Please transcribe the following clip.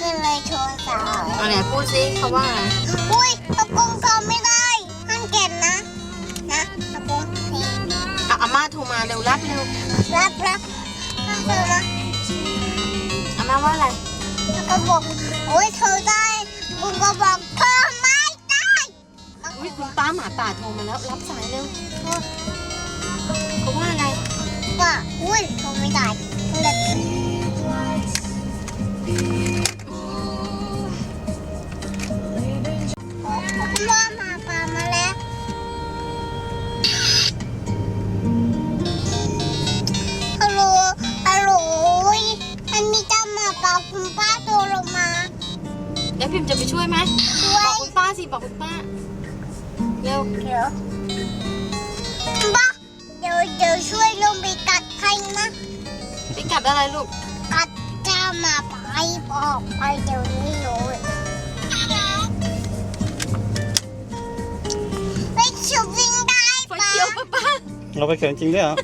เอาไหนพูดซิเขาว่าอะไรอุ้ยอากงเขาไม่ได้ห้ามเก็บนะ นะอากงนี่อะอาม่าโทรมาเร็วรับเร็วรับรับห้ามเจอนะอาม่าว่าอะไรแล้วก็บอกโอ้ยเธอได้กุงก็บอกเธอไม่ได้อุ้ยคุณป้าหมาป่าโทรมาแล้วรับสายเร็วเขาว่าอะไรว่าอุ้ยเธอไม่ได้เด็ เดี๋ยวพิมพ์จะไปช่วยไหมช่วบอกยคุณป้าสิบอกคุณป้าเร็วเดี๋ยวป้าเดี๋ยวเดี๋ยวช่วยลงไปกัดให้นะไปกัดอะไรลูกกัดเจ้าหมาป่าให้ออกไปเดี๋ยวนี้เลยไปชูวิ่งได้ไฟป้าเขียวป้าป้า เราไปเขียนจริงด้วยเหรอ